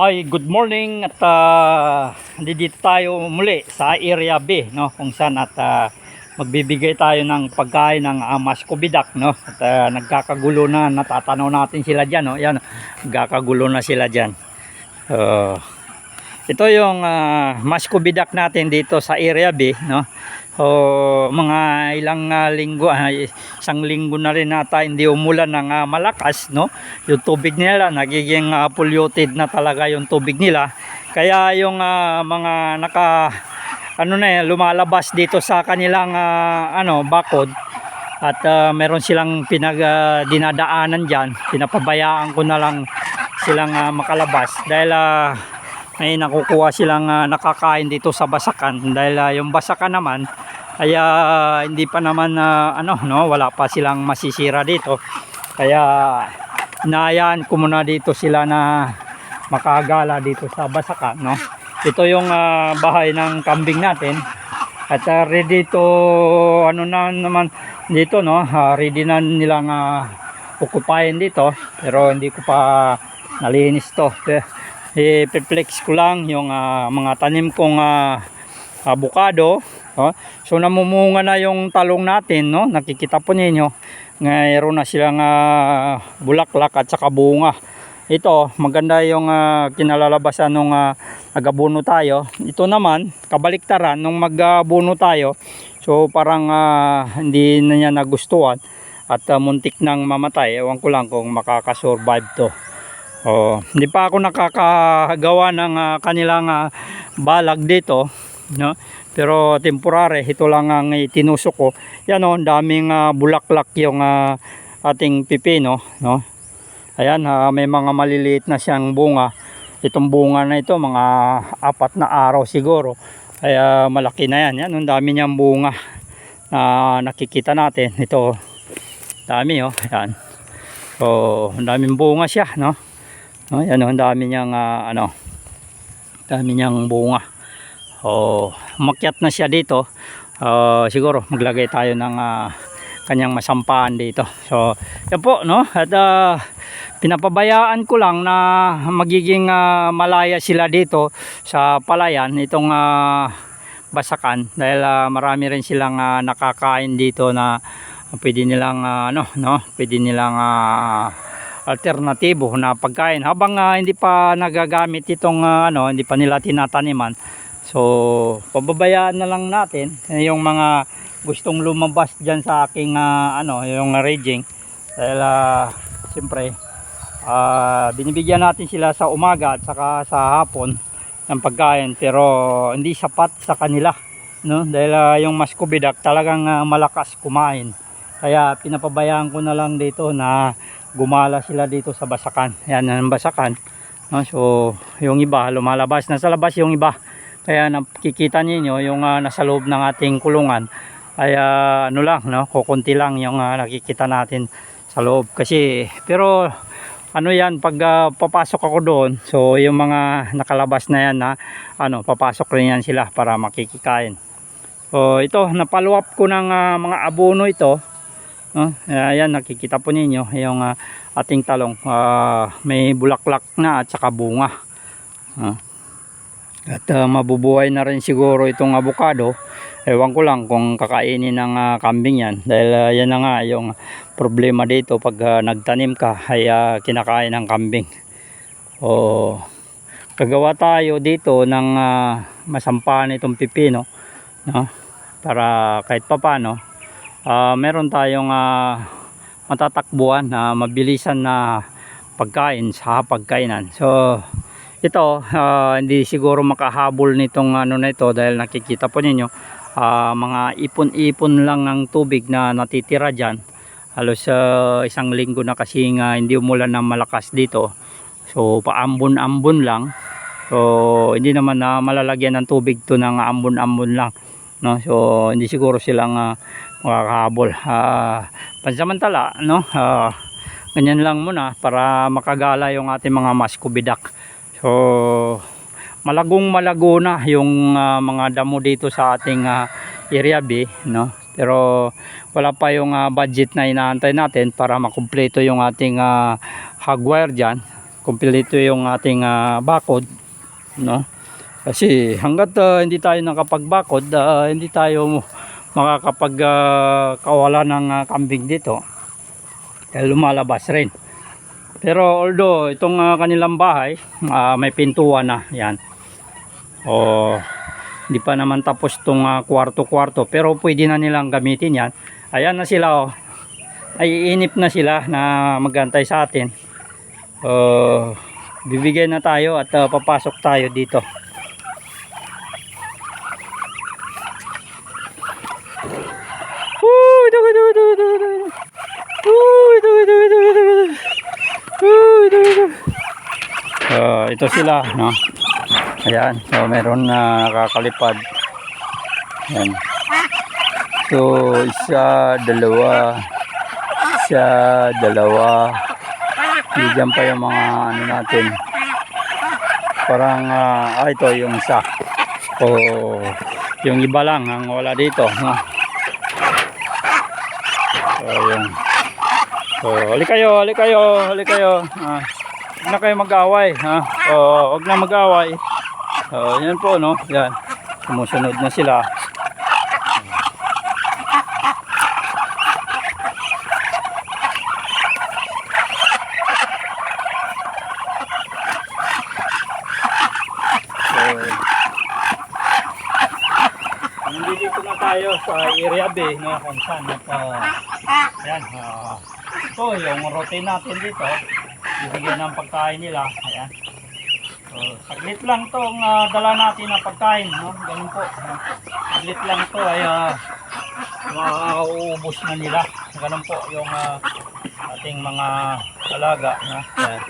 Hi, good morning at uh, dito tayo muli sa area B no? Kung saan at ah, magbibigay tayo ng pagkain ng uh, Mascovidac no? At ah, nagkakagulo na natatanaw natin sila diyan no? Yan nagkakagulo na sila diyan so ito yung uh, Mascovidac natin dito sa area B no o mga ilang ah, linggo ah, isang linggo na rin nata hindi umulan ng ah, malakas no? Yung tubig nila nagiging ah, polluted na talaga yung tubig nila. Kaya yung ah, mga naka ano na eh, lumalabas dito sa kanilang ah, ano bakod at ah, meron silang pinag ah, dinadaanan diyan pinapabayaan ko na lang silang ah, makalabas dahil ah, may nakukuha silang ah, nakakain dito sa basakan. Dahil ah, yung basakan naman ay ah, hindi pa naman ah, ano no wala pa silang masisira dito. Kaya inayaan ko muna dito sila na makagala dito sa basakan no. Ito yung ah, bahay ng kambing natin. At ah, ready to ano na naman dito no Ah, ready na nilang uh, okupayin dito. Pero hindi ko pa nalinis to. Eh, i-flex ko lang yung ah, mga tanim kong ah, avocado oh. so namumunga na yung talong natin no? Nakikita po ninyo. Mayroon na silang ah, bulaklak at saka bunga. Ito maganda yung ah, kinalalabasan nung uh, nagabuno tayo. Ito naman kabaliktaran nung magabuno tayo so parang ah, hindi na niya nagustuhan at ah, muntik nang mamatay. Ewan ko lang kung makakasurvive to. Oh, hindi pa ako nakakagawa ng ah, kanilang ah, balag dito, no? Pero temporary, ito lang ang itinusok ko. Yan oh, ang daming ah, bulaklak yung ah, ating pipino, no? Ayan, ah, may mga maliliit na siyang bunga. Itong bunga na ito, mga apat na araw siguro. Kaya malaki na yan. Yan, ang dami niyang bunga na nakikita natin. Ito, dami oh, yan. So, ang daming bunga siya, no? Oh, yan oh, ang dami niyang ah, ano. Dami niyang bunga. Oh, umakyat na siya dito. Oh, siguro maglagay tayo ng ah, kanyang masampaan dito. So, yan po, no? At ah, pinapabayaan ko lang na magiging ah, malaya sila dito sa palayan itong ah, basakan dahil ah, marami rin silang ah, nakakain dito na pwede nilang ah, ano no pwede nilang ah, alternatibo na pagkain habang ah, hindi pa nagagamit itong ah, ano hindi pa nila tinataniman so pababayaan na lang natin yung mga gustong lumabas diyan sa aking ah, ano yung raging. Dahil ah, siyempre ah, binibigyan natin sila sa umaga at saka sa hapon ng pagkain. Pero hindi sapat sa kanila no? Dahil ah, yung mascovidac talagang ah, malakas kumain. Kaya pinapabayaan ko na lang dito na gumala sila dito sa basakan. Yan ang basakan no? so yung iba lumalabas. Nasa labas yung iba kaya nakikita niyo yung ah, nasa loob ng ating kulungan ay ah, ano lang no kukunti lang yung ah, nakikita natin sa loob kasi pero ano yan pag ah, papasok ako doon so yung mga nakalabas na yan na ano papasok rin yan sila para makikikain so ito napaluwap ko ng ah, mga abono ito no? ayan nakikita po ninyo yung ah, ating talong Ah, may bulaklak na at saka bunga Ah. At ah, mabubuhay na rin siguro itong avocado. Ewan ko lang kung kakainin ng ah, kambing yan. Dahil ah, yan na nga yung problema dito pag ah, nagtanim ka ay ah, kinakain ng kambing. O kagawa tayo dito ng ah, masampaan itong pipino no? para kahit papano ah meron tayong ah, matatakbuhan na mabilisan na pagkain sa pagkainan so ito ah, hindi siguro makahabol nitong ano na ito dahil nakikita po ninyo ah, mga ipon-ipon lang ng tubig na natitira dyan. Halos ah, isang linggo na kasi nga hindi umulan ng malakas dito. So paambon-ambon lang. So hindi naman na malalagyan ng tubig to ng ambon-ambon lang no? So hindi siguro silang ah, makakahabol. Ah, pansamantala no? Ah, ganyan lang muna para makagala yung ating mga mascovidac so malagong malago na yung ah, mga damo dito sa ating ah, area B no? Pero wala pa yung ah, budget na inaantay natin para makumpleto yung ating uh, hagwire dyan. Kumpleto yung ating ah, bakod no? Kasi hanggat ah, hindi tayo nakapagbakod ah, hindi tayo makakapag ah, kawala ng ah, kambing dito. Dahil lumalabas rin pero although itong ah, kanilang bahay ah, may pintuan na yan. O hindi pa naman tapos itong ah, kwarto-kwarto pero pwede na nilang gamitin yan. Ayan na sila oh. Ay inip na sila na magantay sa atin. Uh, bibigay na tayo at uh, papasok tayo dito. Uy, ito, ito, ito, ito, ito. Uy, ito, ito, ito, ito, ito. Uy, ito, ito. Uh, ito sila no? Ayan. So meron na nakakalipad. Ayan. So isa dalawa. Isa dalawa. Bigyan pa yung mga ano natin. Parang ah, ah, ito yung isa. O yung iba lang ang wala dito, no. So yung So, hali kayo, hali kayo, hali kayo. Ah, huwag na kayo mag-away, ha. O, huwag na mag-away. So, yan po, no. Yan. Sumusunod na sila. So, nandito na tayo sa area B, no, kung saan at uh, ayan, ah, ito yung routine natin dito, bibigyan ng pagkain nila, ayan. So, saglit lang tong ah, dala natin na pagkain, no, ganun po. Saglit lang to ay uh, mauubos na nila, ganun po yung ah, ating mga alaga, no, ayan.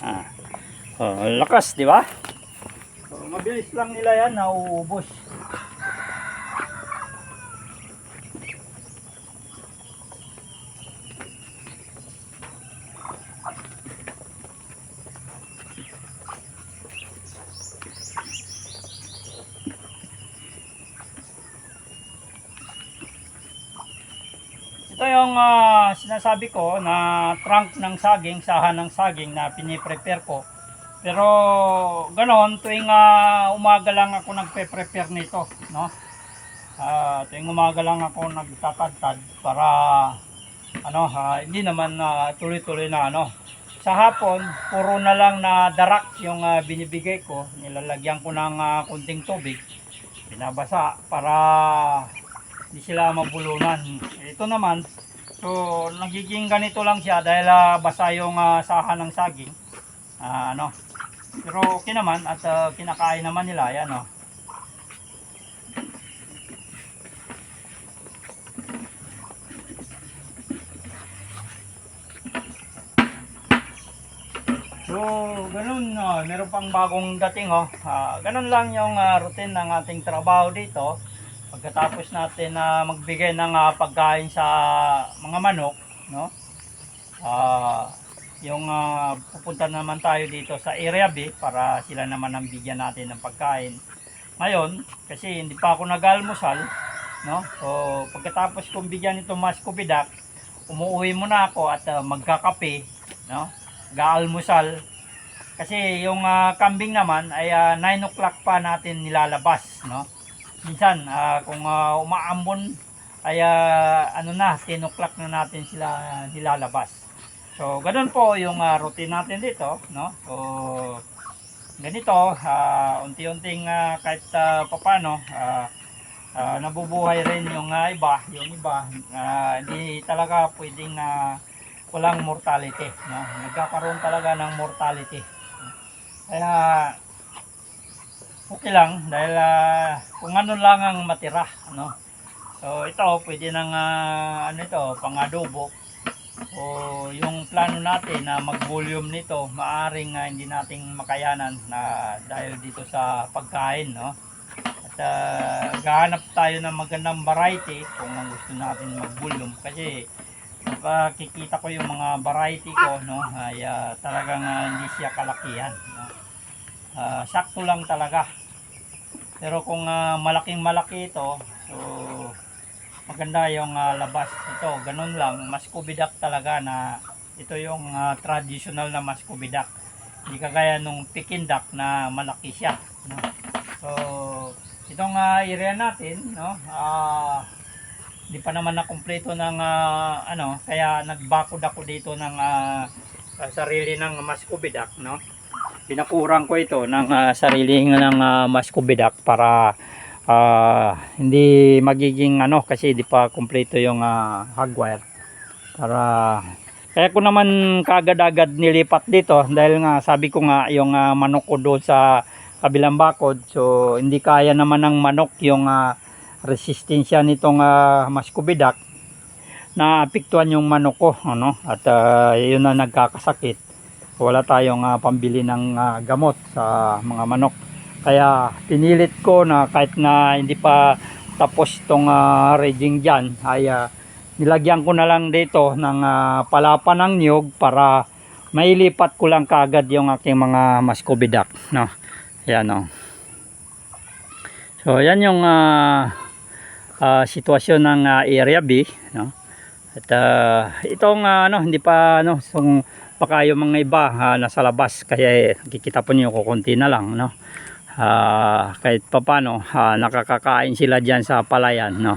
Ah. Oh, lakas, di ba? So, mabilis lang nila yan, nauubos. Ito yung ah, sinasabi ko na trunk ng saging, sahan ng saging na piniprepare ko. Pero ganon, tuwing ah, umaga lang ako nagpe-prepare nito, no? Ah, tuwing umaga lang ako nagtatagtad para ano, ha, hindi naman na tuloy-tuloy na ano. Sa hapon, puro na lang na darak yung ah, binibigay ko. Nilalagyan ko ng ah, kunting tubig. Binabasa para hindi sila mabulunan. Ito naman, so nagiging ganito lang siya dahil ah, basa yung ah, sahan ng saging. Ah, ano. Pero okay naman at ah, kinakain naman nila yan oh. So, ganun, ah, meron pang bagong dating oh. Ah, ganun lang yung ah, routine ng ating trabaho dito. Pagkatapos natin na magbigay ng ah, pagkain sa mga manok, no? Ah, yung ah, pupunta naman tayo dito sa area B para sila naman ang bigyan natin ng pagkain. Ngayon, kasi hindi pa ako nag-almusal, no? So, pagkatapos kong bigyan itong mas kubidak, umuwi muna ako at ah, magkakape, no? Gaalmusal. Kasi yung ah, kambing naman ay 9 o'clock pa natin nilalabas, no? Minsan, ah, kung ah, umaambon, ay ah, ano na, 10 o'clock na natin sila nilalabas. So, ganun po yung ah, routine natin dito, no? So, ganito, ah, unti-unting ah, kahit uh, papano, ah, ah, nabubuhay rin yung ah, iba, yung iba, ah, hindi talaga pwedeng ah, walang mortality, no? Nagkakaroon talaga ng mortality. Kaya, okay lang dahil ah, kung ano lang ang matira, no? So, ito, pwede nang ah, ano ito, pang-adobo. O yung plano natin na mag-volume nito, maaring ah, hindi nating makayanan na dahil dito sa pagkain, no? At ah, gahanap tayo ng magandang variety kung gusto natin mag-volume kasi nakikita ko yung mga variety ko, no? Ay ah, talagang ah, hindi siya kalakihan, no? Ah, sakto lang talaga. Pero kung ah, malaking malaki ito, so maganda yung ah, labas ito. Ganun lang maskubidak talaga na ito yung ah, traditional na maskubidak hindi kagaya nung pikindak na malaki siya no? so itong ah, area natin no ah di pa naman na kumpleto ng ah, ano kaya nagbakod ako dito ng ah, sarili ng maskubidak no pinakurang ko ito ng ah, sarili ng uh, maskubidak para ah, hindi magiging ano kasi di pa kumpleto yung uh, hardware para kaya ko naman kagad-agad nilipat dito dahil nga sabi ko nga yung ah, manok ko doon sa kabilang bakod. So hindi kaya naman ng manok yung ah, resistensya nitong uh, maskubidak. Na apektuhan yung manok ko ano at ah, yun na nagkakasakit wala tayong ah, pambili ng ah, gamot sa mga manok. Kaya pinilit ko na kahit na hindi pa tapos itong uh, raging dyan ay ah, nilagyan ko na lang dito ng ah, palapa ng niyog para mailipat ko lang kaagad yung aking mga maskubidak no? Yan no? So yan yung ah, ah, sitwasyon ng ah, area B no? At ah, itong ah, ano hindi pa ano sung baka yung mga iba ah, nasa labas kaya eh, nakikita po niyo kukunti na lang no? Ah, kahit papano ah, nakakakain sila diyan sa palayan no?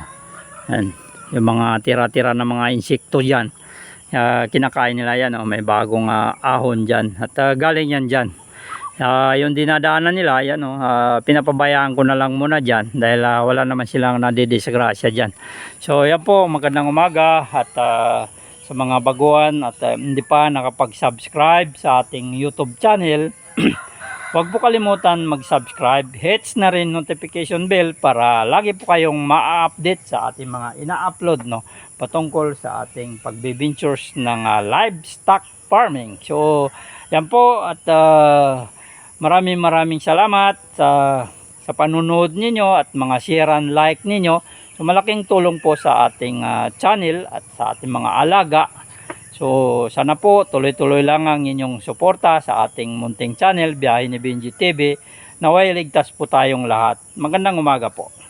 Yan yung mga tira-tira ng mga insekto diyan Ah, kinakain nila yan oh, may bagong ah, ahon diyan at ah, galing yan diyan Ah, yung dinadaanan nila yan oh, ah, pinapabayaan ko na lang muna diyan dahil ah, wala naman silang nadidisgrasya diyan so yan po magandang umaga at ah, sa mga baguhan at ah, hindi pa nakapag-subscribe sa ating YouTube channel Huwag po kalimutan mag-subscribe, hits na rin notification bell para lagi po kayong ma-update sa ating mga ina-upload no patungkol sa ating pagbibintures ng ah, livestock farming. So, yan po at ah, maraming maraming salamat sa sa panunood ninyo at mga share and like ninyo. So, malaking tulong po sa ating ah, channel at sa ating mga alaga. So, sana po tuloy-tuloy lang ang inyong suporta sa ating munting channel, Biyahe ni Benji TV. Naway ligtas po tayong lahat. Magandang umaga po.